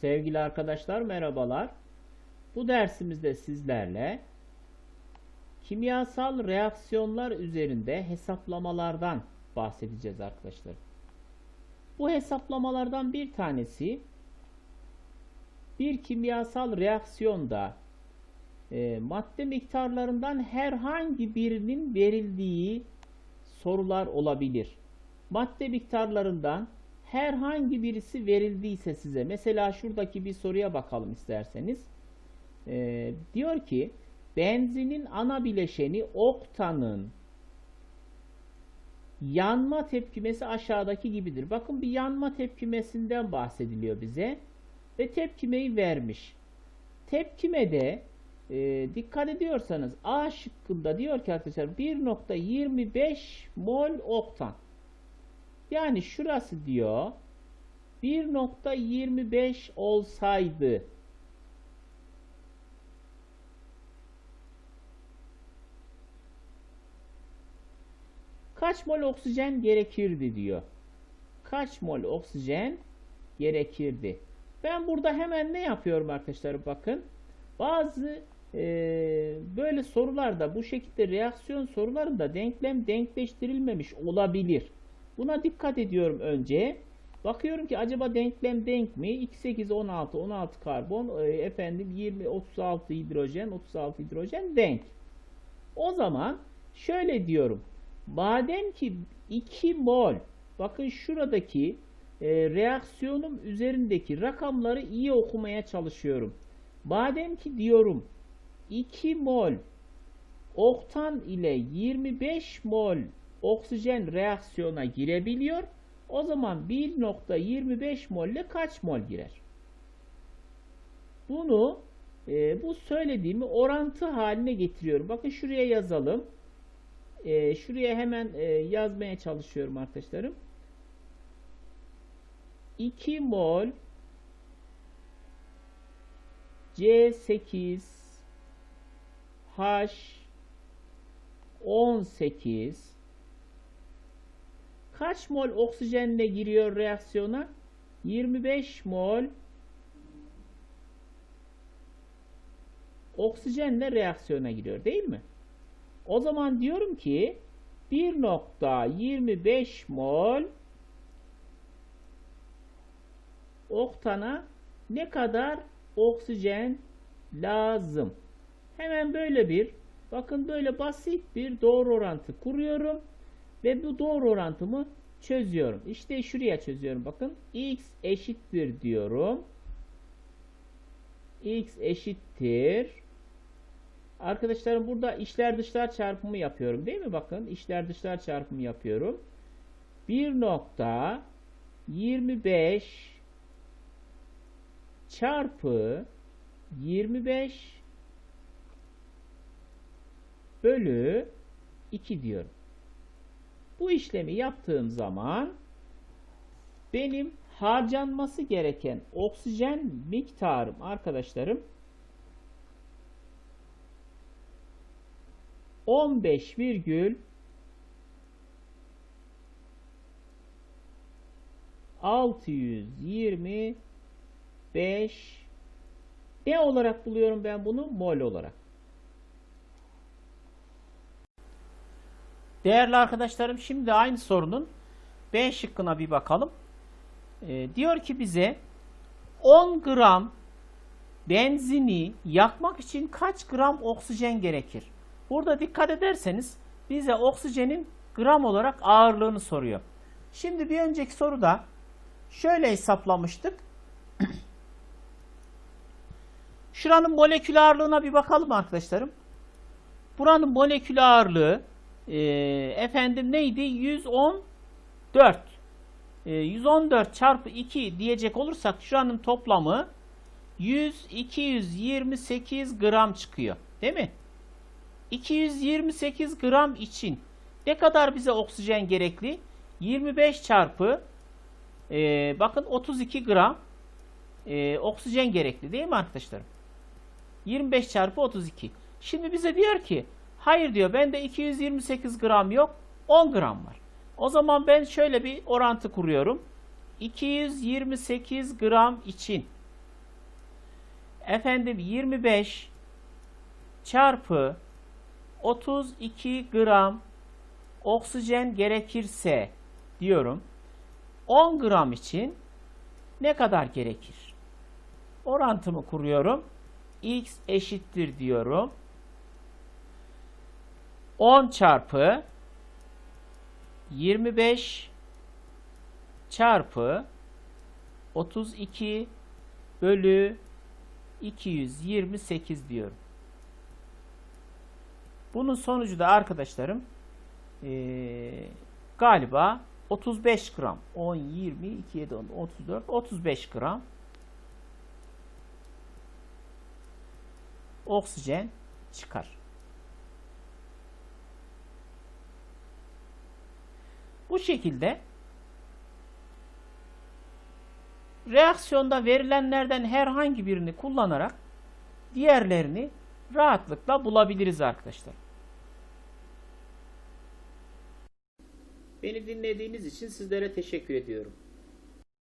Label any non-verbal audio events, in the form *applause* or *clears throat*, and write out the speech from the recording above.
Sevgili arkadaşlar merhabalar. Bu dersimizde sizlerle kimyasal reaksiyonlar üzerinde hesaplamalardan bahsedeceğiz arkadaşlar. Bu hesaplamalardan bir tanesi bir kimyasal reaksiyonda e, madde miktarlarından herhangi birinin verildiği sorular olabilir. Madde miktarlarından herhangi birisi verildiyse size, mesela şuradaki bir soruya bakalım isterseniz. E, diyor ki, benzinin ana bileşeni oktanın yanma tepkimesi aşağıdaki gibidir. Bakın bir yanma tepkimesinden bahsediliyor bize ve tepkimeyi vermiş. Tepkimede e, dikkat ediyorsanız A şıkkında diyor ki arkadaşlar 1.25 mol oktan. Yani şurası diyor 1.25 olsaydı kaç mol oksijen gerekirdi diyor. Kaç mol oksijen gerekirdi. Ben burada hemen ne yapıyorum arkadaşlar bakın. Bazı e, böyle sorularda bu şekilde reaksiyon sorularında denklem denkleştirilmemiş olabilir. Buna dikkat ediyorum önce. Bakıyorum ki acaba denklem denk mi? 2, 8, 16, 16 karbon, e, efendim 20, 36 hidrojen, 36 hidrojen denk. O zaman şöyle diyorum. Madem ki 2 mol, bakın şuradaki e, reaksiyonum üzerindeki rakamları iyi okumaya çalışıyorum. Madem ki diyorum 2 mol oktan ile 25 mol oksijen reaksiyona girebiliyor. O zaman 1.25 mol ile kaç mol girer? Bunu e, bu söylediğimi orantı haline getiriyorum. Bakın şuraya yazalım. E, şuraya hemen e, yazmaya çalışıyorum arkadaşlarım. 2 mol C8 H 18 kaç mol oksijenle giriyor reaksiyona? 25 mol oksijenle reaksiyona giriyor değil mi? O zaman diyorum ki 1.25 mol oktana ne kadar oksijen lazım? Hemen böyle bir bakın böyle basit bir doğru orantı kuruyorum ve bu doğru orantımı çözüyorum. İşte şuraya çözüyorum bakın. x eşittir diyorum. x eşittir. Arkadaşlarım burada içler dışlar çarpımı yapıyorum değil mi? Bakın içler dışlar çarpımı yapıyorum. 1.25 çarpı 25 bölü 2 diyorum. Bu işlemi yaptığım zaman benim harcanması gereken oksijen miktarım arkadaşlarım 15 virgül 625 ne olarak buluyorum ben bunu? Mol olarak. Değerli arkadaşlarım şimdi aynı sorunun B şıkkına bir bakalım. Ee, diyor ki bize 10 gram benzini yakmak için kaç gram oksijen gerekir? Burada dikkat ederseniz bize oksijenin gram olarak ağırlığını soruyor. Şimdi bir önceki soruda şöyle hesaplamıştık. *clears throat* Şuranın molekül ağırlığına bir bakalım arkadaşlarım. Buranın molekül ağırlığı e, efendim neydi? 114. E, 114 çarpı 2 diyecek olursak şuranın toplamı 100 228 gram çıkıyor. Değil mi? 228 gram için ne kadar bize oksijen gerekli? 25 çarpı e, bakın 32 gram e, oksijen gerekli değil mi arkadaşlarım? 25 çarpı 32. Şimdi bize diyor ki hayır diyor bende 228 gram yok 10 gram var. O zaman ben şöyle bir orantı kuruyorum. 228 gram için efendim 25 çarpı 32 gram oksijen gerekirse diyorum. 10 gram için ne kadar gerekir? Orantımı kuruyorum. X eşittir diyorum. 10 çarpı 25 çarpı 32 bölü 228 diyorum. Bunun sonucu da arkadaşlarım eee, galiba 35 gram. 10, 20, 2, 7, 10, 34, 35 gram oksijen çıkar. Bu şekilde reaksiyonda verilenlerden herhangi birini kullanarak diğerlerini rahatlıkla bulabiliriz arkadaşlar. Beni dinlediğiniz için sizlere teşekkür ediyorum.